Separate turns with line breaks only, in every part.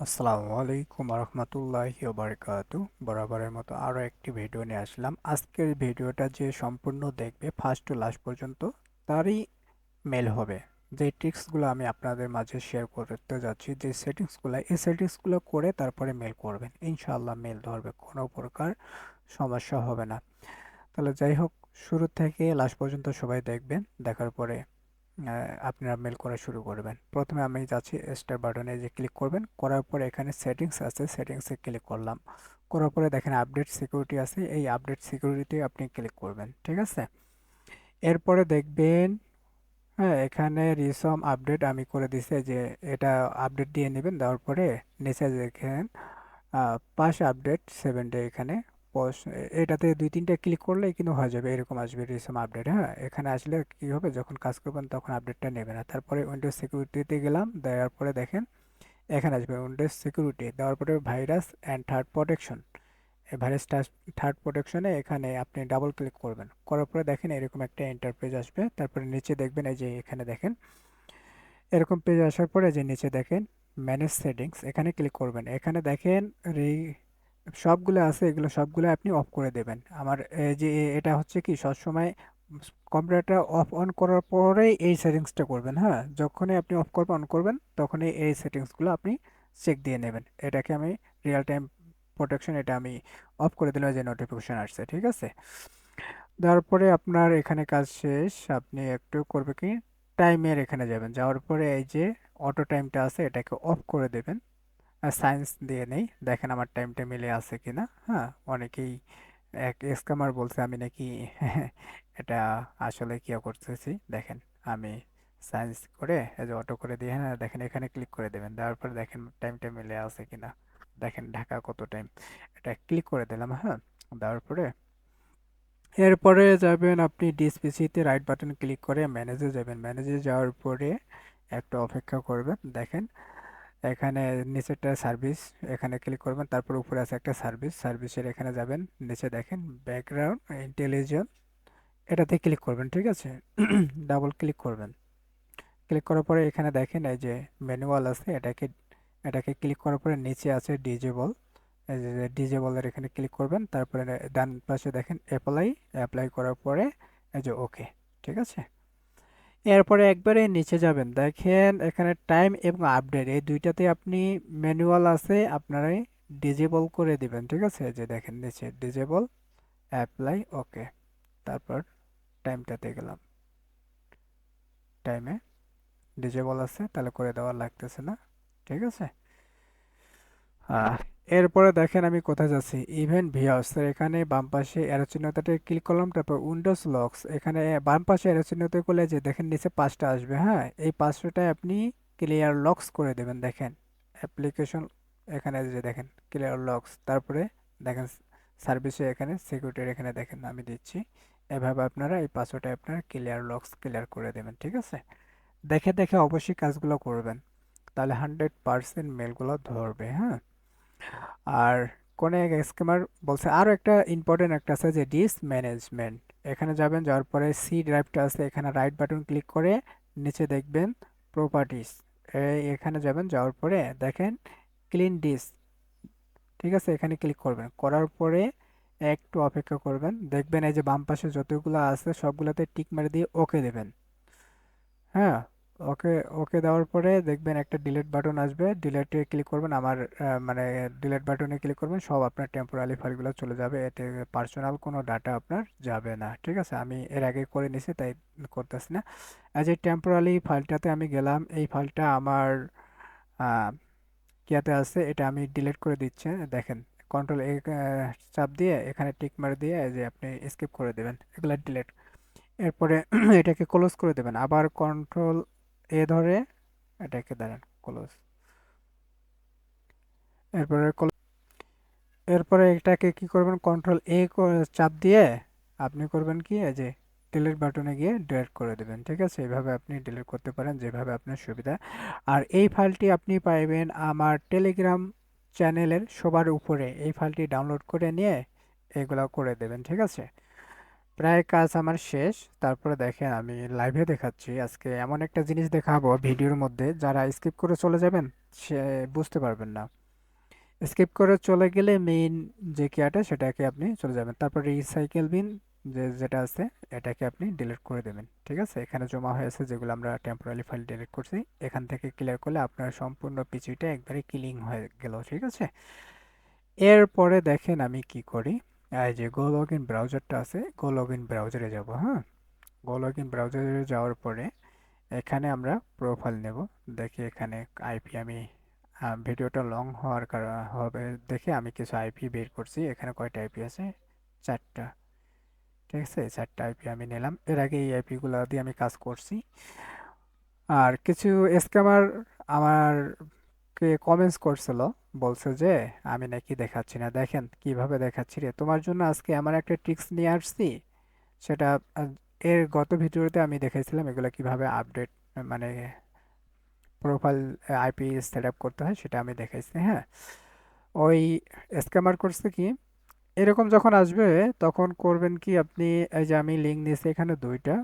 আসসালামু আলাইকুম রহমতুল্লাহি বারকাতু। বরাবরের মতো আরও একটি ভিডিও নিয়ে আসলাম। আজকের ভিডিওটা যে সম্পূর্ণ দেখবে ফার্স্ট টু লাস্ট পর্যন্ত তারই মেল হবে। যে ট্রিক্সগুলো আমি আপনাদের মাঝে শেয়ার করতে যাচ্ছি, যে সেটিংসগুলো এই সেটিংসগুলো করে তারপরে মেল করবেন। ইনশাআল্লাহ মেল ধরবে, কোনো প্রকার সমস্যা হবে না। তাহলে যাই হোক, শুরু থেকে লাস্ট পর্যন্ত সবাই দেখবেন, দেখার পরে আপনারা মেল করা শুরু করবেন। প্রথমে আমি যাচ্ছি স্টার বাটনে যে ক্লিক করবেন। করার পরে এখানে সেটিংস আছে সেটিংসে ক্লিক করলাম। করার পরে দেখেন আপডেট সিকিউরিটি আছে, এই আপডেট সিকিউরিটি আপনি ক্লিক করবেন, ঠিক আছে? এরপরে দেখবেন হ্যাঁ এখানে রিসম আপডেট আমি করে দিছি যে এটা আপডেট দিয়ে নেবেন, দেওয়ার পরে নিচে দেখেন পাশ আপডেট সেভেন ডে এখানে এটাতে দুই তিনটা ক্লিক করলে কিন্তু হয়ে যাবে, এরকম আসবে রিসম আপডেট হ্যাঁ? এখানে আসলে কি হবে? যখন কাজ করবেন তখন আপডেটটা নেবে না তারপরে উইন্ডোজ সিকিউরিটিতে গেলাম, দেওয়ার পরে দেখেন, এখানে আসবে উইন্ডোজ সিকিউরিটি দেওয়ার পরে virus and third protection virus third প্রোটেকশনে এখানে আপনি ডাবল ক্লিক করবেন। করার পরে দেখেন এরকম একটা ইন্টারপেজ আসবে। তারপরে নিচে দেখবেন এই যে এখানে দেখেন, এরকম পেজ আসার পরে যে নিচে দেখেন ম্যানেজ সেটিংস এখানে ক্লিক করবেন। এখানে দেখেন রি সবগুলো আছে, এগুলো সবগুলো আপনি অফ করে দেবেন। আমার যে এটা হচ্ছে কি, সবসময় কম্পিউটারটা অফ অন করার পরেই এই সেটিংসটা করবেন হ্যাঁ? যখনই আপনি অফ করবেন অন করবেন, তখনই এই সেটিংসগুলো আপনি চেক দিয়ে নেবেন। এটাকে আমি রিয়েল টাইম প্রোটেকশন এটা আমি অফ করে দিলাম যে নোটিফিকেশান আসছে, ঠিক আছে? তারপরে আপনার এখানে কাজ শেষ, আপনি একটু করবে কি টাইমের এখানে যাবেন। যাওয়ার পরে এই যে অটো টাইমটা আছে, এটাকে অফ করে দেবেন। সায়েন্স দিয়ে নেই। দেখেন আমার টাইমটা মিলে আছে কিনা। হ্যাঁ অনেকেই এক স্ক্যামার বলছে, আমি নাকি এটা আসলে কী করতেছি। দেখেন, আমি সায়েন্স করে এই যে অটো করে দিয়ে হ্যাঁ দেখেন এখানে ক্লিক করে দেবেন। দেওয়ার পরে দেখেন টাইমটা মিলে আছে কিনা। দেখেন ঢাকা কত টাইম এটা ক্লিক করে দিলাম হ্যাঁ দেওয়ার পরে এরপরে যাবেন আপনি ডিসপিসিতে রাইট বাটন ক্লিক করে ম্যানেজে যাবেন। ম্যানেজে যাওয়ার পরে একটু অপেক্ষা করবেন। দেখেন এখানে নিচেরটা সার্ভিস এখানে ক্লিক করবেন, তারপর উপরে আছে একটা সার্ভিস সার্ভিসের এখানে যাবেন, নিচে দেখেন ব্যাকগ্রাউন্ড ইন্টেলিজেন্স এটাতে ক্লিক করবেন, ঠিক আছে? ডাবল ক্লিক করবেন। ক্লিক করার পরে এখানে দেখেন এই যে ম্যানুয়াল আছে, এটাকে এটাকে ক্লিক করার পরে নিচে আছে ডিজেবল ডিজেবলের এখানে ক্লিক করবেন, তারপরে ডান পাশে দেখেন অ্যাপ্লাই অ্যাপ্লাই করার পরে এই যে ওকে ঠিক আছে? এরপরে একবারে নিচে যাবেন। দেখেন এখানে টাইম এবং আপডেট এই দুইটাতে আপনি ম্যানুয়াল আছে আপনারাই ডিজেবল করে দিবেন, ঠিক আছে? যে দেখেন নিচে ডিজেবল অ্যাপ্লাই ওকে তারপর টাইমটাতে গেলাম। টাইমে ডিজেবল আছে, তাহলে করে দেওয়া লাগতেছে না, ঠিক আছে? এরপরে দেখেন আমি কোথায় যাচ্ছি। ইভেন্ট ভিউস এখানে বাম পাশে অ্যারো চিহ্নটাতে ক্লিক করলাম, তারপর উইন্ডোজ লক্স এখানে বাম পাশে অ্যারো চিহ্নতে করলে যে দেখেন নিচে পাঁচটা আসবে হ্যাঁ? এই পাঁচটায় আপনি ক্লিয়ার লক্স করে দেবেন, দেখেন। অ্যাপ্লিকেশন এখানে যে দেখেন ক্লিয়ার লক্স তারপরে দেখেন সার্ভিসে এখানে সিকিউরিটির এখানে দেখেন আমি দিচ্ছি। এভাবে আপনারা এই পাসওয়ার্ডে আপনারা ক্লিয়ার লক্স ক্লিয়ার করে দেবেন, ঠিক আছে? দেখে দেখে অবশ্যই কাজগুলো করবেন। তাহলে হান্ড্রেড পারসেন্ট মেলগুলো ধরবে হ্যাঁ? আর কোন এক স্কিমার বলছে আরও একটা ইম্পর্টেন্ট একটা আছে যে ডিস ম্যানেজমেন্ট এখানে যাবেন, যাওয়ার পরে সি ড্রাইভটা আছে, এখানে রাইট বাটন ক্লিক করে নিচে দেখবেন প্রপার্টিস এখানে যাবেন, যাওয়ার পরে দেখেন ক্লিন ডিস ঠিক আছে, এখানে ক্লিক করবেন। করার পরে একটু অপেক্ষা করবেন। দেখবেন এই যে বাম পাশে যতগুলো আছে, সবগুলোতে টিক মেরে দিয়ে ওকে দেবেন। হ্যাঁ? ওকে ওকে দেওয়ার পরে দেখবেন একটা ডিলেট বাটন আসবে। ডিলেটে ক্লিক করবেন, আমার মানে ডিলেট বাটনে ক্লিক করবেন, সব আপনার টেম্পোরারি ফাইলগুলো চলে যাবে। এতে পার্সোনাল কোনো ডাটা আপনার যাবে না, ঠিক আছে? আমি এর আগে করে নিছি, তাই করতেছি না। অ্যাজ এ টেম্পোরারি ফাইলটাতে আমি গেলাম, এই ফাইলটা আমার কিয়াতে আছে, এটা আমি ডিলিট করে দিচ্ছি। দেখেন কন্ট্রোল এ চাপ দিয়ে এখানে টিক মারে দিয়ে যে আপনি স্কিপ করে দেবেন, এগুলো ডিলিট এরপরে এটাকে ক্লোজ করে দেবেন। আবার কন্ট্রোল এ ধরে, এটাকে দাঁড়ান ক্লোজ এরপরে এরপরে এটাকে কি করবেন কন্ট্রোল এ চাপ দিয়ে আপনি করবেন কি, এই যে ডিলিট বাটনে গিয়ে ডিলিট করে দেবেন, ঠিক আছে? এইভাবে আপনি ডিলিট করতে পারেন, যেভাবে আপনার সুবিধা। আর এই ফাইলটি আপনি পাইবেন আমার টেলিগ্রাম চ্যানেলের সবার উপরে। এই ফাইলটি ডাউনলোড করে নিয়ে এগুলো করে দেবেন, ঠিক আছে? প্রায় কাজ আমার শেষ। তারপরে দেখেন আমি লাইভে দেখাচ্ছি। আজকে এমন একটা জিনিস দেখাবো ভিডিওর মধ্যে, যারা স্কিপ করে চলে যাবেন, সে বুঝতে পারবেন না। স্কিপ করে চলে গেলে মেইন যে কেয়াটা, সেটাকে আপনি চলে যাবেন। তারপর রিসাইকেল বিন যে, যেটা আছে, এটাকে আপনি ডিলিট করে দেবেন। ঠিক আছে? এখানে জমা হয়েছে যেগুলো আমরা টেম্পোরারি ফাইল ডিলিট করছি। এখান থেকে ক্লিয়ার করলে আপনার সম্পূর্ণ পিসিটা একবারে ক্লিন হয়ে গেল। ঠিক আছে? এরপরে দেখেন আমি কি করি। এই যে গো লগ ইন ব্রাউজারটা আছে গো লগ ইন ব্রাউজারে যাব হ্যাঁ? গো লগ ইন ব্রাউজারে যাওয়ার পরে এখানে আমরা প্রোফাইল নেব। দেখি এখানে আইপি আমি ভিডিওটা লং হওয়ার কারণ, হবে দেখে আমি কিছু আইপি বের করছি। এখানে কয়টা আইপি আছে? চারটা। ঠিক আছে? চারটা আইপি আমি নিলাম। এর আগে এই আইপিগুলো দিয়ে আমি কাজ করছি। আর কিছু স্ক্যামার আমারকে কমেন্টস করছিল বলছে যে, আমি নাকি দেখাচ্ছি না। দেখেন, কীভাবে দেখাচ্ছি রে? তোমার জন্য আজকে আমার একটা ট্রিক্স নিয়ে আসছি, সেটা এর গত ভিডিওতে আমি দেখাইছিলাম এগুলো কীভাবে আপডেট মানে প্রোফাইল আইপি সেট আপ করতে হয়, সেটা আমি দেখাইছি হ্যাঁ? ওই স্ক্যামার করছে কি, এরকম যখন আসবে, তখন করবেন কি আপনি, এই যে আমি লিঙ্ক নিয়েছি এখানে দুইটা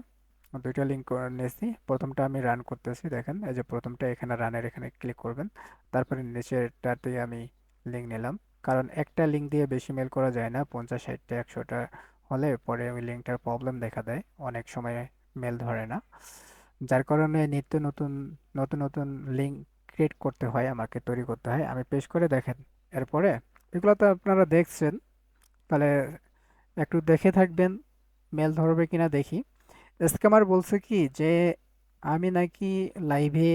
দুইটা লিঙ্ক নিয়েছি। প্রথমটা আমি রান করতেছি, দেখেন। এই যে প্রথমটা এখানে রানের এখানে ক্লিক করবেন। তারপরে নিচেরটাতে আমি লিঙ্ক নিলাম। কারণ একটা লিঙ্ক দিয়ে বেশি মেল করা যায় না। পঞ্চাশ ষাটটা একশোটা হলে পরে ওই লিঙ্কটার প্রবলেম দেখা দেয়। অনেক সময় মেল ধরে না। যার কারণে নিত্য নতুন নতুন নতুন লিঙ্ক ক্রিয়েট করতে হয়, আমাকে তৈরি করতে হয়। আমি পেশ করে দেখেন। এরপরে এগুলো তো আপনারা দেখছেন। তাহলে একটু দেখে থাকবেন। মেল ধরবে কিনা দেখি। স্ক্যামার বলছে কি যে, আমি নাকি লাইভে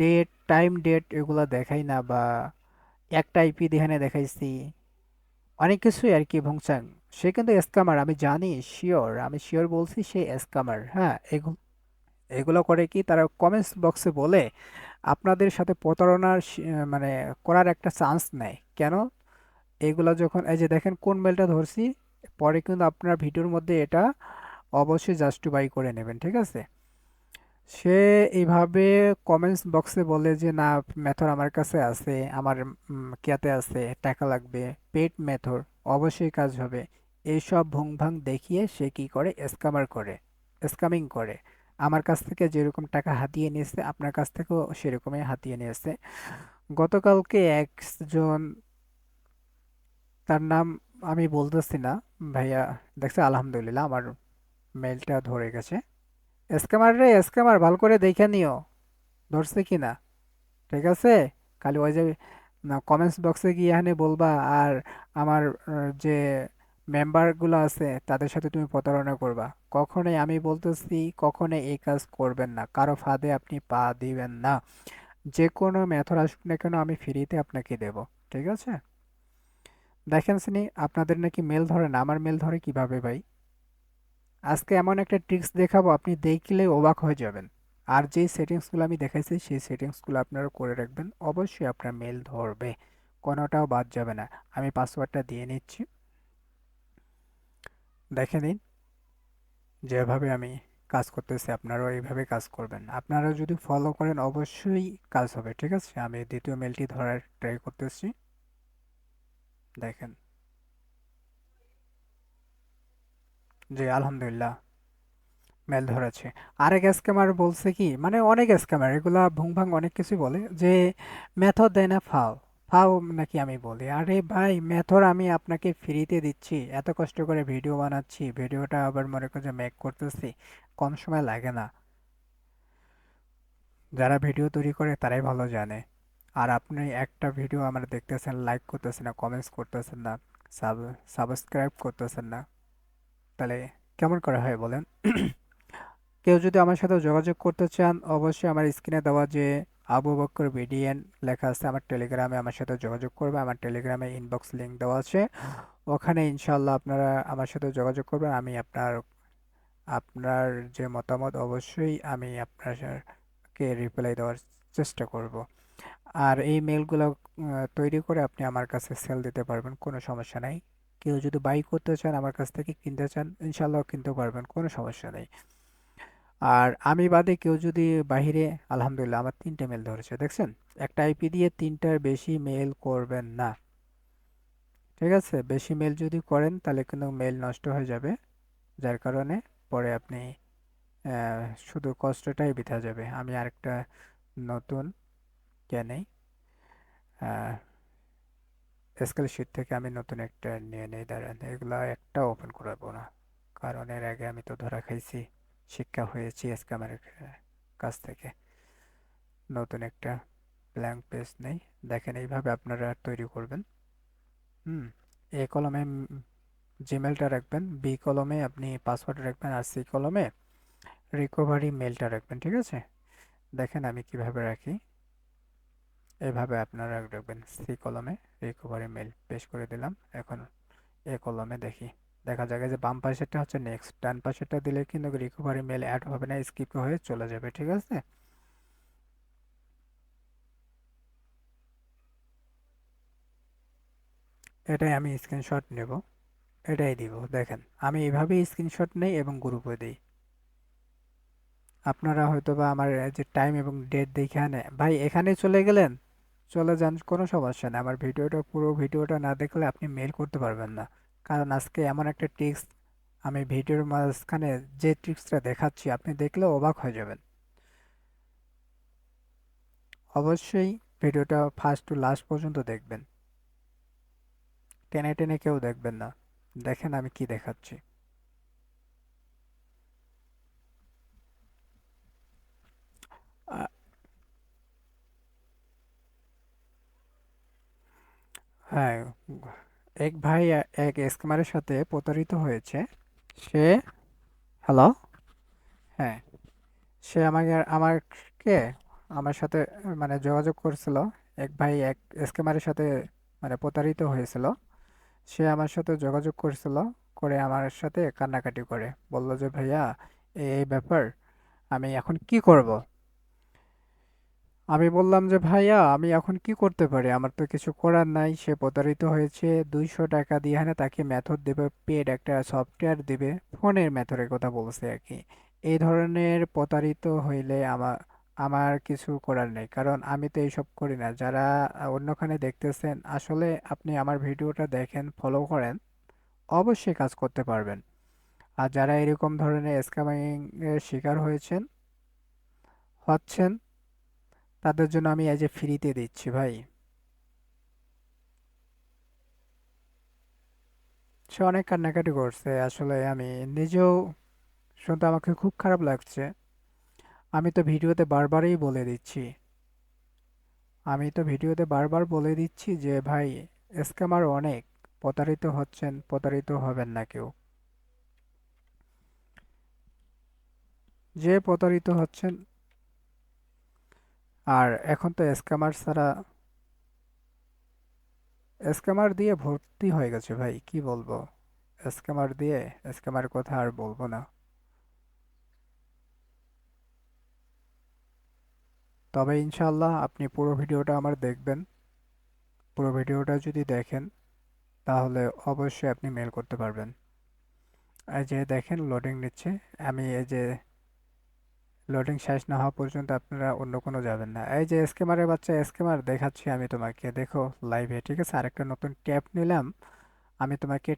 ডেট টাইম ডেট এগুলা দেখাই না বা একটা আইপি এখানে দেখাইছি। অনেক কিছুই আর কি ভুংচাং। সে কিন্তু স্ক্যামার আমি জানি শিওর আমি শিওর বলছি সে স্ক্যামার হ্যাঁ এগুলো এগুলো করে কি তারা কমেন্টস বক্সে বলে, আপনাদের সাথে প্রতারণার মানে করার একটা চান্স নেয়। কেন? এগুলা যখন, এই যে দেখেন কোন মেলটা ধরছি, পরে কিন্তু আপনার ভিডিওর মধ্যে এটা অবশ্যই জাস্টিফাই করে নেবেন, ঠিক আছে? সে এইভাবে কমেন্টস বক্সে বলে যে, না মেথড আমার কাছে আছে, আমার কিয়াতে আছে, টাকা লাগবে পেড মেথড অবশ্যই কাজ হবে। এইসব ভুংভাং দেখিয়ে সে কি করে? স্ক্যামার করে স্ক্যামিং করে। আমার কাছ থেকে যেরকম টাকা হাতিয়ে নিয়েছে, আপনার কাছ থেকেও সেরকমই হাতিয়ে নিয়েছে। গতকালকে একজন, তার নাম আমি বলতেছি না, ভাইয়া দেখছে আলহামদুলিল্লাহ, আমার মেলটা ধরে গেছে। স্ক্যামার রে স্ক্যামার, ভালো করে দেখে নিও। ধরছে কি না? ঠিক আছে? খালি ওই যে কমেন্টস বক্সে গিয়ে এখানে বলবা, আর আমার যে মেম্বারগুলো আছে, তাদের সাথে তুমি প্রতারণা করবা। কখনোই আমি বলতেছি, কখনোই এই কাজ করবেন না। কারও ফাঁদে আপনি পা দিবেন না। যে কোনো মেথড আসুক না কেন, আমি ফ্রিতে আপনাকে দেব। ঠিক আছে? দেখেন শুনি আপনাদের নাকি মেল ধরে না? আমার মেল ধরে কীভাবে ভাই? আজকে এমন একটা ট্রিক্স দেখাবো, আপনি দেখলে অবাক হয়ে যাবেন। আর যেই সেটিংসগুলো আমি দেখাইছি, সেই সেটিংসগুলো আপনারা করে রাখবেন। অবশ্যই আপনার মেল ধরবে, কোনোটাও বাদ যাবে না। আমি পাসওয়ার্ডটা দিয়ে নিচ্ছি। দেখে নিন, যেভাবে আমি কাজ করতেছি, আপনারাও এইভাবে কাজ করবেন। আপনারা যদি ফলো করেন, অবশ্যই কাজ হবে, ঠিক আছে? আমি দ্বিতীয় মেলটি ধরার ট্রাই করতেছি। দেখেন। জি, আলহামদুলিল্লাহ। মেল ধরেছে। আরেক স্ক্যামার বলছে কি মানে অনেক স্ক্যামার, এগুলা ভুংভাং অনেক কিছু বলে, যে মেথড দেয় না ফাও ফাও নাকি আমি বলি। আরে ভাই, মেথড আমি আপনাকে ফ্রিতে দিচ্ছি, এত কষ্ট করে ভিডিও বানাচ্ছি, ভিডিওটা আবার মনে করে মেক করতেছি, কম সময় লাগে না। যারা ভিডিও তৈরি করে তারাই ভালো জানে। আর আপনি একটা ভিডিও আমার দেখতেছেন লাইক করতেছেন না কমেন্টস করতেছেন না সাব সাবস্ক্রাইব করতেছেন না। তাহলে কেমন করা হয় বলেন? কেউ যদি আমার সাথে যোগাযোগ করতে চান, অবশ্যই আমার স্ক্রিনে দেওয়া যে আবু বক্কর বিডিএন লেখা আছে, আমার টেলিগ্রামে আমার সাথে যোগাযোগ করবে। আমার টেলিগ্রামে ইনবক্স লিংক দেওয়া আছে। ওখানে ইনশাল্লাহ আপনারা আমার সাথে যোগাযোগ করবেন। আমি আপনার আপনার যে মতামত, অবশ্যই আমি আপনাকে রিপ্লাই দেওয়ার চেষ্টা করব। আর এই মেলগুলো তৈরি করে আপনি আমার কাছে সেল দিতে পারবেন, কোনো সমস্যা নাই। কেউ যদি বাই করতে চান, আমার কাছ থেকে কিনতে চান ইনশাল্লাহ কিনতে পারবেন, কোনো সমস্যা নেই। আর আমি বাদে কেউ যদি বাহিরে, আলহামদুলিল্লাহ আমার তিনটে মেল ধরেছে, দেখছেন? একটা আইপি দিয়ে তিনটার বেশি মেল করবেন না। ঠিক আছে? বেশি মেল যদি করেন, তাহলে কিন্তু মেল নষ্ট হয়ে যাবে। যার কারণে পরে আপনি শুধু কষ্টটাই বৃথা যাবে। আমি আরেকটা নতুন কে নেই? স্কেল শিট থেকে আমি নতুন একটা নিয়ে নেই, দাঁড়ান। এগুলো একটা ওপেন করাবো না। কারণ এর আগে আমি তো ধরা খাইছি, শিক্ষা হয়েছি স্ক্যামারের কাছ থেকে। নতুন একটা ব্ল্যাঙ্ক পেজ নেই। দেখেন, এইভাবে আপনারা তৈরি করবেন। হুম, এ কলমে জিমেলটা রাখবেন বি কলমে আপনি পাসওয়ার্ড রাখবেন আর সি কলমে রিকভারি মেলটা রাখবেন, ঠিক আছে? দেখেন আমি কীভাবে রাখি। এভাবে আপনারা রাখবেন সি কলমে। রিকভারি মেল পেশ করে দিলাম। এখন এ কলমে দেখি। দেখা যাবে যে বাম পাশেরটা হচ্ছে নেক্সট ডান পাশেরটা দিলে কিন্তু রিকভারি মেল অ্যাড হবে না স্কিপ হয়ে চলে যাবে, ঠিক আছে? এটাই আমি স্ক্রিনশট নেব। এটাই দিব, দেখেন, আমি এইভাবেই স্ক্রিনশট নেই এবং গ্রুপে দিই। আপনারা হয়তো বা আমার যে টাইম এবং ডেট দেখে আনে। ভাই এখানে চলে গেলেন? চলে যান, কোনো সমস্যা নেই। আমার ভিডিওটা, পুরো ভিডিওটা না দেখলে আপনি মেল করতে পারবেন না। কারণ আজকে এমন একটা ট্রিক্স আমি ভিডিওর মাঝখানে যে ট্রিক্সটা দেখাচ্ছি, আপনি দেখলে অবাক হয়ে যাবেন। অবশ্যই ভিডিওটা ফার্স্ট টু লাস্ট পর্যন্ত দেখবেন। টেনে টেনে কেউ দেখবেন না। দেখেন আমি কি দেখাচ্ছি। হ্যাঁ এক ভাই, এক স্ক্যামারের সাথে প্রতারিত হয়েছে। সে, হ্যালো? হ্যাঁ। সে আমাকে আমাকে, আমার সাথে মানে যোগাযোগ করছিল। এক ভাই, এক স্ক্যামারের সাথে মানে প্রতারিত হয়েছিল। সে আমার সাথে যোগাযোগ করছিল, করে আমার সাথে কান্নাকাটি করে। বলল যে, ভাইয়া, এই ব্যাপার, আমি এখন কি করব? আমি বললাম যে, ভাইয়া, আমি এখন কি করতে পারি? আমার তো কিছু করার নাই। সে প্রতারিত হয়েছে। দুইশো টাকা দিয়ে হ্যাঁ তাকে মেথড দেবে পেড একটা সফটওয়্যার দিবে, ফোনের মেথডের কথা বলছে আর কি। এই ধরনের প্রতারিত হইলে আমার আমার কিছু করার নেই। কারণ আমি তো এইসব করি না। যারা অন্যখানে দেখতেছেন, আসলে আপনি আমার ভিডিওটা দেখেন ফলো করেন, অবশ্যই কাজ করতে পারবেন। আর যারা এরকম ধরনের স্ক্যামিং এর শিকার হয়েছেন, হচ্ছেন তাদের জন্য আমি এই যে ফ্রিতে দিচ্ছি ভাই। সে অনেক কান্নাকাটি করছে, আসলে আমি নিজেও শুনতে আমাকে খুব খারাপ লাগছে। আমি তো ভিডিওতে বারবারই বলে দিচ্ছি। আমি তো ভিডিওতে বারবার বলে দিচ্ছি যে, ভাই স্ক্যামার অনেক, প্রতারিত হচ্ছেন, প্রতারিত হবেন না কেউ। যে প্রতারিত হচ্ছেন আর এখন তো স্ক্যামার ছাড়া স্ক্যামার দিয়ে ভর্তি হয়ে গেছে ভাই, কি বলব? স্ক্যামার দিয়ে স্ক্যামার কথা আর বলব না। তবে ইনশাল্লাহ আপনি পুরো ভিডিওটা আমার দেখবেন। পুরো ভিডিওটা যদি দেখেন, তাহলে অবশ্যই আপনি মেল করতে পারবেন। এই যে দেখেন লোডিং নিচ্ছে। আমি এই যে লোডিং শেষ না হওয়া পর্যন্ত আপনারা অন্য কোনো যাবেন না। এই যে স্কেমারের বাচ্চা স্কেমার দেখাচ্ছি আমি তোমাকে। দেখো লাইভে ঠিক আছে? আরেকটা নতুন ট্যাব নিলাম। আমি তোমাকে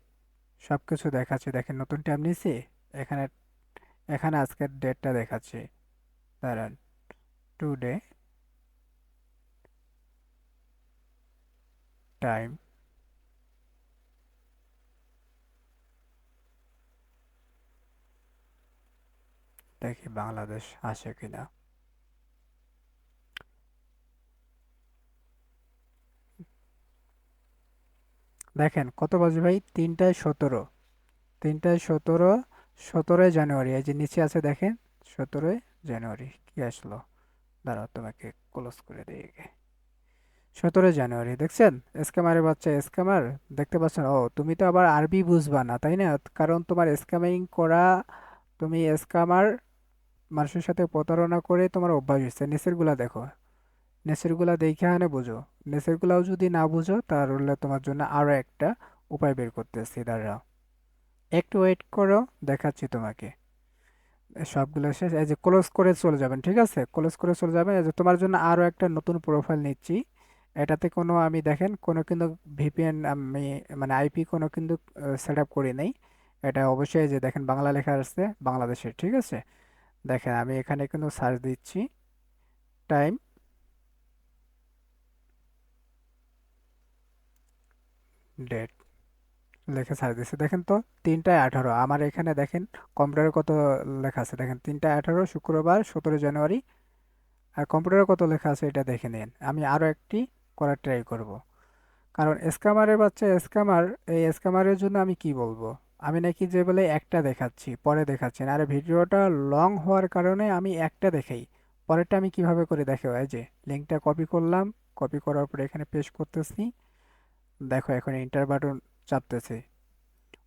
সব কিছু দেখাচ্ছি। দেখেন, নতুন ট্যাব নিছি এখানে এখানে আজকের ডেটটা দেখাচ্ছি। দাঁড়ান টুডে টাইম দেখি বাংলাদেশ আসে কিনা। দেখেন, কত বাজে ভাই? তিনটায় সতেরো। তিনটায় সতেরো, সতেরোই জানুয়ারি। এই যে নিচে আছে, দেখেন, সতেরোই জানুয়ারি। কি আসলো? দাঁড়াও, তোমাকে ক্লোজ করে দিয়ে সতেরোই জানুয়ারি, দেখছেন? স্ক্যামারের বাচ্চা স্ক্যামার দেখতে পাচ্ছেন? ও, তুমি তো আবার আরবি বুঝবা না, তাই না? কারণ তোমার স্ক্যামিং করা তুমি স্ক্যামার মানুষের সাথে প্রতারণা করে তোমার অভ্যাস হচ্ছে নেসেরগুলা দেখো। নেসেরগুলা দেখে আনে বুঝো। নেসেরগুলাও যদি না বুঝো, তাহলে তোমার জন্য আরও একটা উপায় বের করতেছি, দাঁড়াও। একটু ওয়েট করো, দেখাচ্ছি তোমাকে। সবগুলো শেষ। এই যে ক্লোজ করে চলে যাবেন, ঠিক আছে? ক্লোজ করে চলে যাবেন। এই যে তোমার জন্য আরও একটা নতুন প্রোফাইল নিচ্ছি। এটাতে কোনো আমি দেখেন, কোনো কিন্তু ভিপিএন আমি মানে আইপি কোনো কিন্তু সেট আপ করি নাই। এটা অবশ্যই যে দেখেন বাংলা লেখা আসছে বাংলাদেশের, ঠিক আছে? দেখেন আমি এখানে কিন্তু সার্চ দিচ্ছি। টাইম ডেট লেখা সার্চ দিচ্ছে দেখেন তো, তিনটায় আঠারো। আমার এখানে দেখেন কম্পিউটারে কত লেখা আছে? দেখেন, তিনটায় আঠারো, শুক্রবার সতেরো জানুয়ারি। আর কম্পিউটারে কত লেখা আছে এটা দেখে নিন। আমি আরও একটি করার ট্রাই করব। কারণ স্ক্যামারের বাচ্চা স্ক্যামার এই স্ক্যামারের জন্য আমি কি বলব? আমি নাকি যে বলে একটা দেখাচ্ছি, পরে দেখাচ্ছি না। আর ভিডিওটা লং হওয়ার কারণে আমি একটা দেখাই, পরেরটা আমি কীভাবে করে দেখো এই যে লিঙ্কটা কপি করলাম কপি করার পরে এখানে পেস্ট করতেছি। দেখো, এখন ইন্টার বাটন চাপতেছে।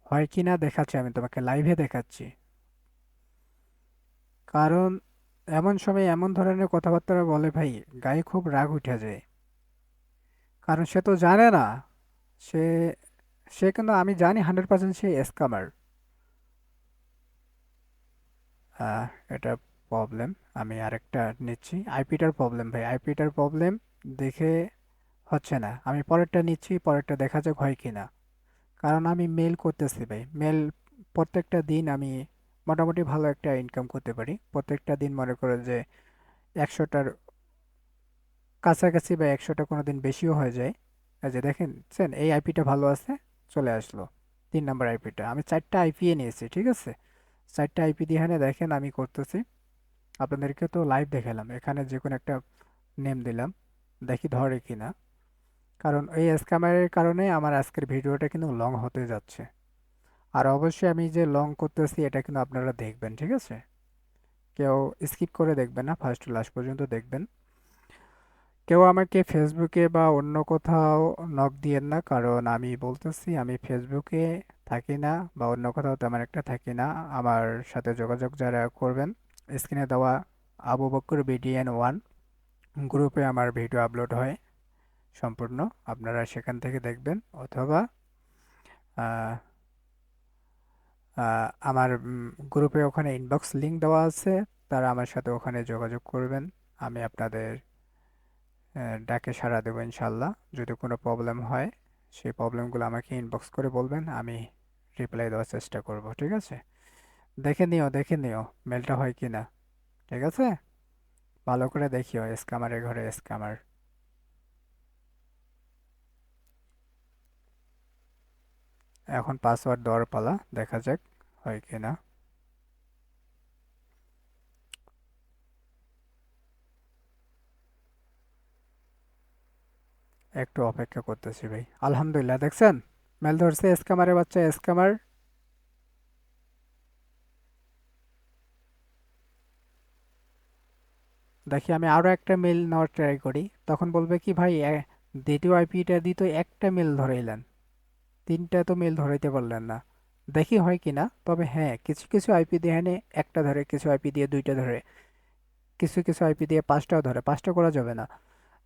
হয় কি না দেখাচ্ছি, আমি তোমাকে লাইভে দেখাচ্ছি। কারণ এমন সময় এমন ধরনের কথাবার্তা বলে, ভাই, গায়ে খুব রাগ উঠে যায়। কারণ সে তো জানে না, সে সে কিন্তু আমি জানি হান্ড্রেড পার্সেন্ট সে স্ক্যামার এটা প্রবলেম আমি আরেকটা নিচ্ছি। আইপিটার প্রবলেম ভাই। আইপিটার প্রবলেম দেখে হচ্ছে না। আমি পরেরটা নিচ্ছি, পরেরটা দেখা যাক হয় কি না কারণ আমি মেল করতেছি ভাই। মেল প্রত্যেকটা দিন আমি মোটামুটি ভালো একটা ইনকাম করতে পারি। প্রত্যেকটা দিন মনে করো যে একশোটার কাছাকাছি বা একশোটা কোনো দিন বেশিও হয়ে যায়। যে দেখেন, এই আইপিটা ভালো আছে। চলে আসলো তিন নম্বর আইপিটা আমি চারটা আইপিএ নিয়েছি, ঠিক আছে? চারটা আইপি দিয়ে এখানে দেখেন আমি করতেছি। আপনাদেরকে তো লাইভ দেখালাম, এখানে যে কোনো একটা নেম দিলাম, দেখি ধরে কি না কারণ এই স্ক্যামারের কারণে আমার আজকের ভিডিওটা কিন্তু লং হতে যাচ্ছে। আর অবশ্যই আমি যে লং করতেছি, এটা কিন্তু আপনারা দেখবেন, ঠিক আছে? কেউ স্কিপ করে দেখবেন না ফার্স্ট লাস্ট পর্যন্ত দেখবেন। কেউ আমাকে ফেসবুকে বা অন্য কোথাও নক দিয়েন না। কারণ আমি বলতেছি, আমি ফেসবুকে থাকি না বা অন্য কোথাও তেমন একটা থাকি না। আমার সাথে যোগাযোগ যারা করবেন, স্ক্রিনে দেওয়া আবু বক্কর বিডিএন ওয়ান গ্রুপে আমার ভিডিও আপলোড হয় সম্পূর্ণ। আপনারা সেখান থেকে দেখবেন অথবা আমার গ্রুপে ওখানে ইনবক্স লিঙ্ক দেওয়া আছে। তারা আমার সাথে ওখানে যোগাযোগ করবেন। আমি আপনাদের ডাকে সাড়া দেবো ইনশাল্লাহ যদি কোনো প্রবলেম হয়, সেই প্রবলেমগুলো আমাকে ইনবক্স করে বলবেন, আমি রিপ্লাই দেওয়ার চেষ্টা করব, ঠিক আছে? দেখে নিও দেখে নিও মেলটা হয় কি না, ঠিক আছে? ভালো করে দেখিও স্ক্যামারের ঘরে স্ক্যামার এখন পাসওয়ার্ড দেওয়ার পালা, দেখা যাক হয় কি না। একটু অপেক্ষা করতেছি ভাই। আলহামদুলিল্লাহ, দেখছেন? মেল ধরছে স্ক্যামারের বাচ্চা, স্ক্যামার। দেখি আমি আরও একটা মেল নেওয়ার ট্রাই করি। তখন বলবে কি, ভাই দ্বিতীয় আইপিটা দিত একটা মেল ধরাইলেন। তিনটা তো মেল ধরাইতে পারলেন না। দেখি হয় কি না? তবে হ্যাঁ কিছু কিছু আইপি দিয়ে এনে একটা ধরে, কিছু আইপি দিয়ে দুইটা ধরে, কিছু কিছু আইপি দিয়ে পাঁচটাও ধরে। পাঁচটা করা যাবে না।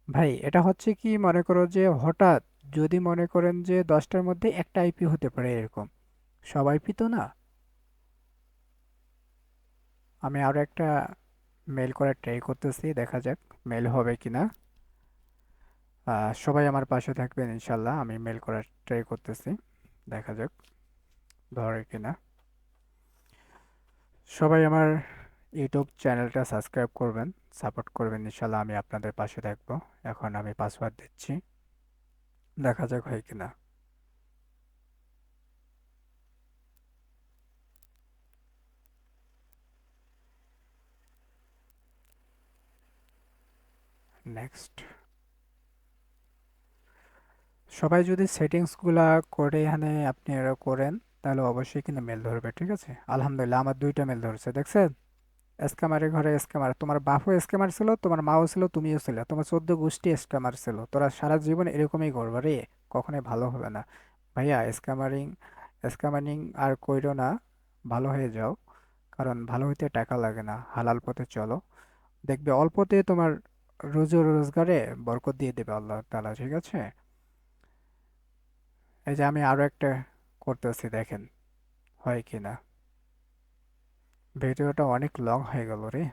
ভাই, এটা হচ্ছে কি মনে করো যে হঠাৎ যদি মনে করেন যে দশটার মধ্যে একটা আইপি হতে পারে এরকম, সব আইপি তো না? আমি আরও একটা মেল করার ট্রাই করতেছি, দেখা যাক মেল হবে কি না সবাই আমার পাশে থাকবেন ইনশাল্লাহ, আমি মেল করার ট্রাই করতেছি, দেখা যাক ধরে কিনা। সবাই আমার ইউটিউব চ্যানেলটা সাবস্ক্রাইব করবেন সাপোর্ট করবেন ইনশাল্লাহ আমি আপনাদের পাশে থাকব। এখন আমি পাসওয়ার্ড দিচ্ছি। দেখা যাক হয় কিনা। নেক্সট সবাই যদি সেটিংসগুলা করে এখানে আপনি এরা করেন, তাহলে অবশ্যই কিন্তু মেল ধরবে, ঠিক আছে? আলহামদুলিল্লাহ, আমার দুইটা মেল ধরছে, দেখছেন? স্ক্যামারের ঘরে স্ক্যামার। তোমার বাপও স্ক্যামার ছিল, তোমার মাও ছিল, তুমিও ছিল। তোমার চোদ্দ গোষ্ঠী স্ক্যামার ছিল। তোরা সারা জীবন এরকমই করবে রে, কখনোই ভালো হবে না। ভাইয়া, স্ক্যামারিং স্ক্যামারিং আর কইরো না, ভালো হয়ে যাও। কারণ ভালো হইতে টাকা লাগে না, হালাল পথে চলো। দেখবে অল্পতে তোমার রোজ রোজগারে বরকত দিয়ে দেবে আল্লাহ তালা ঠিক আছে? এই যে আমি আরও একটা করতেছি, দেখেন, হয় কি না ভিডিওটা অনেক লং হয়ে গেল রে।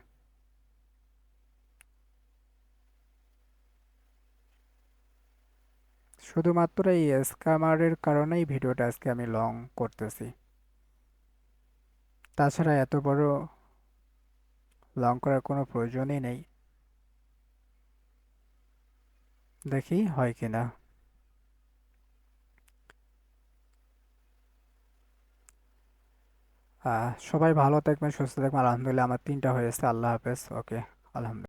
শুধুমাত্র এই স্ক্যামারের কারণেই ভিডিওটা আজকে আমি লং করতেছি। তাছাড়া এত বড় লং করার কোনো প্রয়োজনই নেই। দেখি হয় কিনা। সবাই ভালো থাকবেন সুস্থ থাকবেন। আলহামদুলিল্লাহ আমার তিনটা হয়ে হয়েছে আল্লাহ হাফেজ। ওকে আলহামদুলিল্লাহ।